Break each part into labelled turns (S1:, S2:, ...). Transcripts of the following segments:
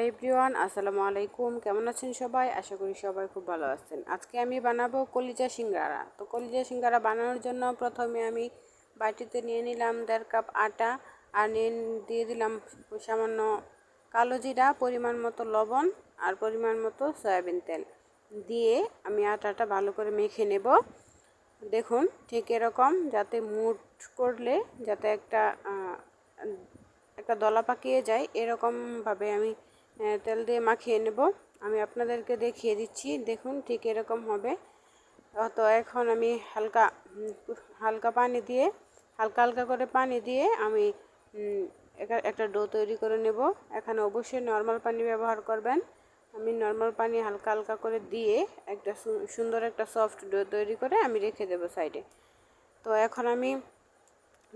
S1: Hi everyone, আসসালামু আলাইকুম। কেমন আছেন সবাই? আশা করি সবাই খুব ভালো আছেন। আজকে আমি বানাবো কলিজা সিঙ্গারা। তো কলিজা সিঙ্গারা বানানোর জন্য প্রথমে আমি বাটিতে নিয়ে নিলাম দেড় কাপ আটা আর নিয়ে দিয়ে দিলাম সামান্য কালো জিরা, পরিমাণ মতো লবণ আর পরিমাণ মতো সয়াবিন তেল। দিয়ে আমি আটাটা ভালো করে মেখে নেব। দেখুন ঠিক এরকম যাতে মুট করলে যাতে একটা একটা দলা পাকিয়ে যায়, এরকমভাবে আমি তেল দিয়ে মাখিয়ে নেব। আমি আপনাদেরকে দেখিয়ে দিচ্ছি, দেখুন ঠিক এরকম হবে। তো এখন আমি হালকা হালকা পানি দিয়ে, হালকা হালকা করে পানি দিয়ে আমি একটা ডো তৈরি করে নেব। এখানে অবশ্যই নর্মাল পানি ব্যবহার করবেন। আমি নর্মাল পানি হালকা হালকা করে দিয়ে একটা সুন্দর একটা সফট ডো তৈরি করে আমি রেখে দেবো সাইডে। তো এখন আমি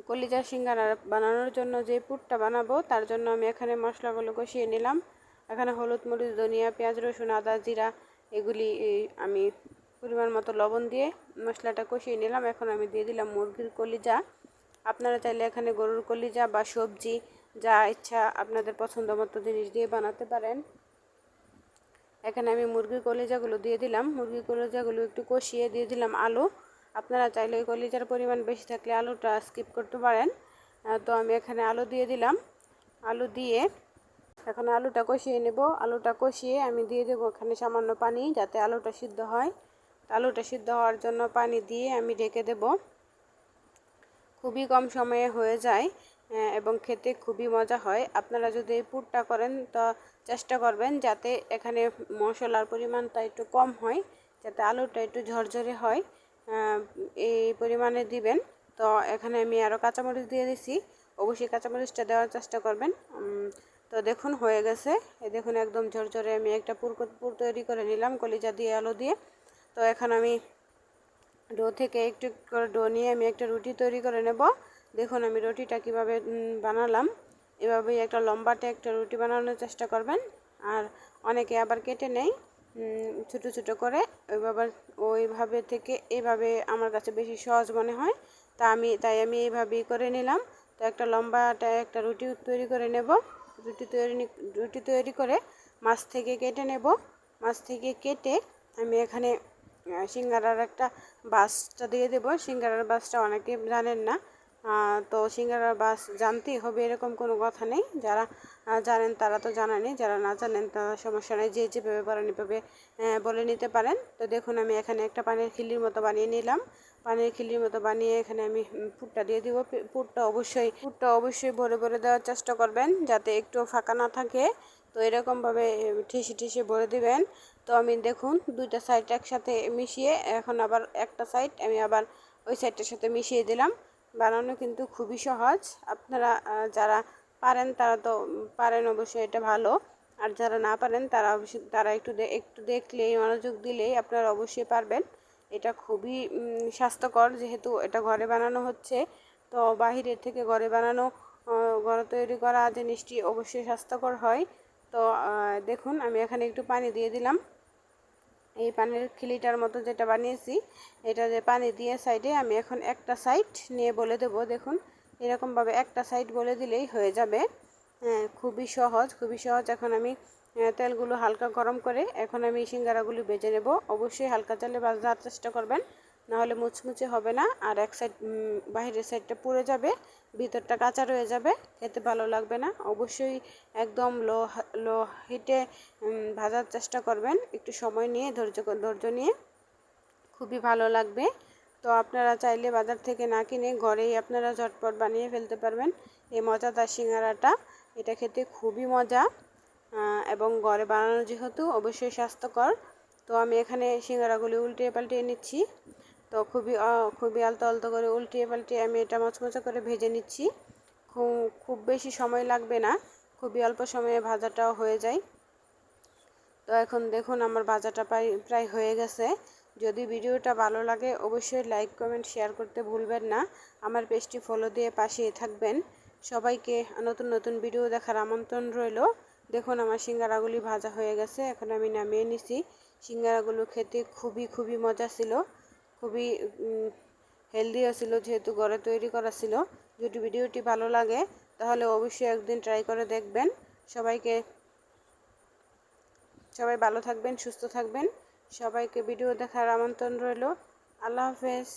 S1: কলিজা সিঙ্গারা বানানোর জন্য যে পুরটা বানাবো, তার জন্য আমি এখানে মশলাগুলো কষিয়ে নিলাম। এখানে হলুদ, মরিচ, ধনিয়া, পেঁয়াজ, রসুন, আদা, জিরা, এগুলি আমি পরিমাণ মতো লবণ দিয়ে মশলাটা কষিয়ে নিলাম। এখন আমি দিয়ে দিলাম মুরগির কলিজা। আপনারা চাইলে এখানে গরুর কলিজা বা সবজি যা ইচ্ছা আপনাদের পছন্দ মতো জিনিস দিয়ে বানাতে পারেন। এখানে আমি মুরগির কলিজাগুলো দিয়ে দিলাম। মুরগির কলিজাগুলো একটু কষিয়ে দিয়ে দিলাম আলু। আপনারা চাইলে ওই কলিজার পরিমাণ বেশি থাকলে আলুটা স্কিপ করতে পারেন। তো আমি এখানে আলু দিয়ে দিলাম। আলু দিয়ে এখন আলুটা কষিয়ে নেব। আলুটা কষিয়ে আমি দিয়ে দেবো এখানে সামান্য পানি যাতে আলুটা সিদ্ধ হয়। আলুটা সিদ্ধ হওয়ার জন্য পানি দিয়ে আমি ঢেকে দেব। খুবই কম সময়ে হয়ে যায় এবং খেতে খুবই মজা হয়। আপনারা যদি এই পুরটা করেন তো চেষ্টা করবেন যাতে এখানে মশলার পরিমাণটা একটু কম হয়, যাতে আলুটা একটু ঝরঝরে হয় এই পরিমাণে দিবেন। তো এখানে আমি আরও কাঁচামরিচ দিয়ে দিছি। অবশ্যই কাঁচামরিচটা দেওয়ার চেষ্টা করবেন। তো দেখুন, হয়ে গেছে। এই দেখুন, একদম ঝরঝরে আমি একটা পুর পুর তৈরি করে নিলাম, কলিজা দিয়ে, আলু দিয়ে। তো এখন আমি ডো থেকে একটু করে ডো নিয়ে আমি একটা রুটি তৈরি করে নেব। দেখুন, আমি রুটিটা কীভাবে বানালাম। এভাবেই একটা লম্বাটে একটা রুটি বানানোর চেষ্টা করবেন। আর অনেকে আবার কেটে নেয় ছোটো ছোটো করে। ওইভাবে ওইভাবে থেকে এইভাবে আমার কাছে বেশি সহজ মনে হয়। তা আমি, তাই আমি এইভাবেই করে নিলাম। তো একটা লম্বাটা একটা রুটি তৈরি করে নেব। রুটি তৈরি রুটি তৈরি করে মাছ থেকে কেটে নেব। মাছ থেকে কেটে আমি এখানে সিঙ্গারার একটা বাসটা দিয়ে দেবো। সিঙ্গারার বাসটা অনেকে জানেন না তো সিঙ্গারা বাস জানতেই হবে এরকম কোনো কথা নেই। যারা জানেন তারা তো জানানি যারা না জানেন তারা সমস্যা নেই, যে যেভাবে পারেন এভাবে বলে নিতে পারেন। তো দেখুন আমি এখানে একটা পানির খিলির মতো বানিয়ে নিলাম। পানির খিলির মতো বানিয়ে এখানে আমি পুরটা দিয়ে দিব। পুরটা অবশ্যই পুরটা অবশ্যই ভরে ভরে দেওয়ার চেষ্টা করবেন যাতে একটু ফাঁকা না থাকে। তো এরকমভাবে ঠেসে ঠেসে ভরে দিবেন। তো আমি দেখুন দুইটা সাইড একসাথে মিশিয়ে এখন আবার একটা সাইড আমি আবার ওই সাইডটার সাথে মিশিয়ে দিলাম। বানানো কিন্তু খুবই সহজ। আপনারা যারা পারেন তারা তো পারেন অবশ্যই, এটা ভালো। আর যারা না পারেন তারা অবশ্যই, তারা একটু একটু দেখলেই, মনোযোগ দিলেই আপনারা অবশ্যই পারবেন। এটা খুবই স্বাস্থ্যকর যেহেতু এটা ঘরে বানানো হচ্ছে। তো বাহিরের থেকে ঘরে বানানো ঘরে তৈরি করা জিনিসটি অবশ্যই স্বাস্থ্যকর হয়। তো দেখুন, আমি এখানে একটু পানি দিয়ে দিলাম। এই পানির খিলিটার মতো যেটা বানিয়েছি, এটা যে পানি দিয়ে সাইডে আমি এখন একটা সাইড নিয়ে বলে দেবো। দেখুন, এরকমভাবে একটা সাইড বলে দিলেই হয়ে যাবে। হ্যাঁ খুবই সহজ খুবই সহজ। এখন আমি তেলগুলো হালকা গরম করে এখন আমি সিঙ্গারাগুলি বেজে নেব। অবশ্যই হালকা তেলে ভাজার চেষ্টা করবেন। নাহলে মুচমুচে হবে না, আর এক সাইড বাহিরের সাইডটা পুড়ে যাবে, ভিতরটা কাঁচা রয়ে যাবে, খেতে ভালো লাগবে না। অবশ্যই একদম লো লো হিটে ভাজার চেষ্টা করবেন, একটু সময় নিয়ে, ধৈর্য ধৈর্য নিয়ে। খুবই ভালো লাগবে। তো আপনারা চাইলে বাজার থেকে না কিনে ঘরেই আপনারা ঝটপট বানিয়ে ফেলতে পারবেন এই মজাদার সিঙ্গারাটা। এটা খেতে খুবই মজা এবং ঘরে বানানো যেহেতু অবশ্যই স্বাস্থ্যকর। তো আমি এখানে সিঙ্গারাগুলি উল্টে পাল্টিয়ে নিচ্ছি। তো খুবই খুবই আলতো আলতো করে উল্টিয়ে পাল্টিয়ে আমি এটা মচমচা করে ভেজে নিচ্ছি। খুব খুব বেশি সময় লাগবে না, খুবই অল্প সময়ে ভাজাটাও হয়ে যায়। তো এখন দেখুন আমার ভাজাটা প্রায় প্রায় হয়ে গেছে। যদি ভিডিওটা ভালো লাগে অবশ্যই লাইক, কমেন্ট, শেয়ার করতে ভুলবেন না। আমার পেজটি ফলো দিয়ে পাশেই থাকবেন। সবাইকে নতুন নতুন ভিডিও দেখার আমন্ত্রণ রইল। দেখুন আমার সিঙ্গারাগুলি ভাজা হয়ে গেছে, এখন আমি নামিয়ে নিছি। সিঙ্গারাগুলো খেতে খুবই খুবই মজা ছিল। খুবই হেলদি ছিল যেহেতু ঘরে তৈরি করা ছিল। যদি ভিডিওটি ভালো লাগে, তাহলে অবশ্যই একদিন ট্রাই করে দেখবেন। সবাইকে, সবাই ভালো থাকবেন, সুস্থ থাকবেন। সবাইকে ভিডিও দেখার আমন্ত্রণ রইল। আল্লাহ হাফেজ।